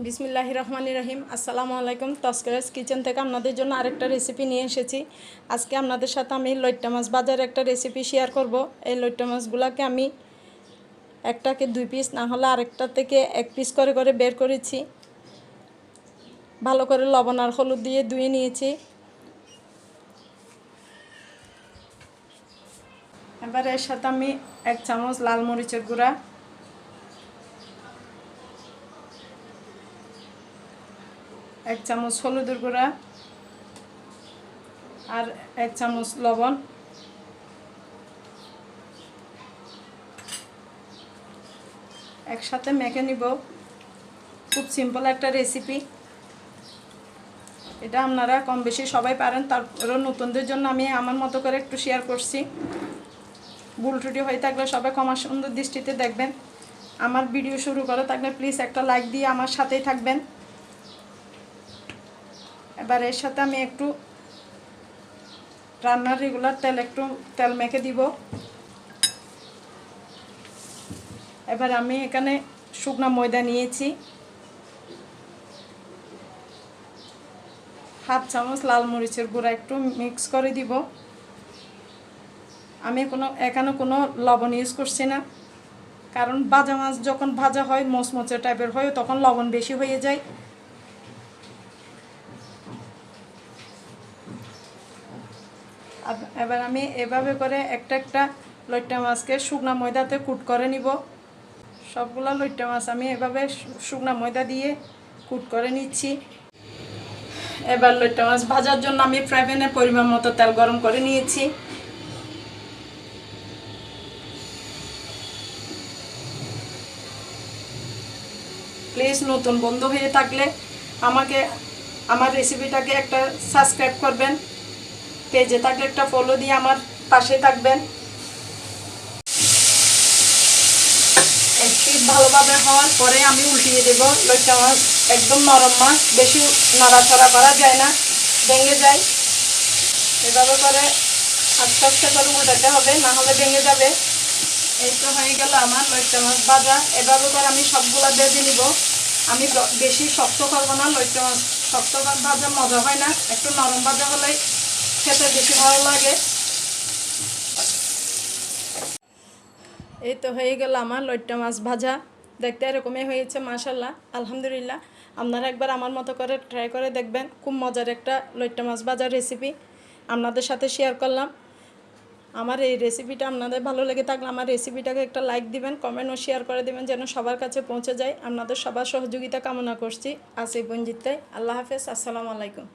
বিসমিল্লাহ রহমান রহিম। আসসালামু আলাইকুম তস্করাজ কিচেন থেকে আপনাদের জন্য আরেকটা রেসিপি নিয়ে এসেছি। আজকে আপনাদের সাথে আমি লইট্টা মাছ বাজার একটা রেসিপি শেয়ার করব। এই লইট্টা মাছগুলোকে আমি একটাকে দুই পিস না হলে আরেকটা থেকে এক পিস করে করে বের করেছি। ভালো করে লবণ আর হলুদ দিয়ে ধুয়ে নিয়েছি। এবার এর সাথে আমি এক চামচ লাল মরিচের গুঁড়া এক চামচ হলুদের গুঁড়া আর এক চামচ লবণ। একসাথে মেখে নিব। খুব সিম্পল একটা রেসিপি এটা আপনারা কম বেশি সবাই পারেন। তারপরেও নতুনদের জন্য আমি আমার মতো করে একটু শেয়ার করছি। ভুল ত্রুটি হয়ে থাকলে সবাই কমার সুন্দর দৃষ্টিতে দেখবেন। আমার ভিডিও শুরু করে থাকলে প্লিজ একটা লাইক দিয়ে আমার সাথেই থাকবেন। এবার এর সাথে আমি একটু রান্নার রেগুলার তেল একটু তেল মেখে দিব। এবার আমি এখানে শুকনো ময়দা নিয়েছি। হাফ চামচ লাল মরিচের গুঁড়া একটু মিক্স করে দিব। আমি কোনো, এখানে কোনো লবণ ইউজ করছি না। কারণ ভাজা মাছ যখন ভাজা হয়, মচমচে টাইপের হয়, তখন লবণ বেশি হয়ে যায়। এবার আমি এভাবে করে একটা একটা লইট্টা মাছকে শুকনা ময়দাতে কুট করে নিব। সবগুলো লইট্টা মাছ আমি এভাবে শুকনা ময়দা দিয়ে কুট করে নিচ্ছি। এবার লইট্টা মাছ ভাজার জন্য আমি ফ্রাই পরিমাণ মতো তেল গরম করে নিয়েছি। প্লিজ নতুন বন্ধু হয়ে থাকলে আমাকে, আমার রেসিপিটাকে একটা সাবস্ক্রাইব করবেন। পেজে থাকলে একটা ফলো দিয়ে আমার পাশে থাকবেন। এক পিস ভালোভাবে হওয়ার পরে আমি উল্টিয়ে দেবো লইটা মাছ একদম নরম মাছ, বেশি নড়াচড়া করা যায় না, ভেঙে যায়। এভাবে করে আস্তে আস্তে করে উল্টাতে হবে, না হলে ভেঙে যাবে। এই তো হয়ে গেল আমার লইটা মাছ ভাজা। এভাবে করে আমি সবগুলা ভেজে নিব। আমি বেশি শক্ত করব না লইটা মাছ শক্ত ভাজা মজা হয় না। একটু নরম ভাজা হলেই খেতে বেশি ভালো লাগে। এই তো হয়ে গেল আমার লইট্টা মাছ ভাজা। দেখতে এরকমই হয়েছে মাশাল্লাহ আলহামদুলিল্লাহ। আপনারা একবার আমার মতো করে ট্রাই করে দেখবেন, খুব মজার একটা লইট্টা মাছ ভাজার রেসিপি আপনাদের সাথে শেয়ার করলাম। আমার এই রেসিপিটা আপনাদের ভালো লেগে থাকলে আমার রেসিপিটাকে একটা লাইক দিবেন কমেন্ট ও শেয়ার করে দিবেন, যেন সবার কাছে পৌঁছে যায়। আপনাদের সবার সহযোগিতা কামনা করছি। আজ এই আল্লাহ হাফেজ, আসসালামু আলাইকুম।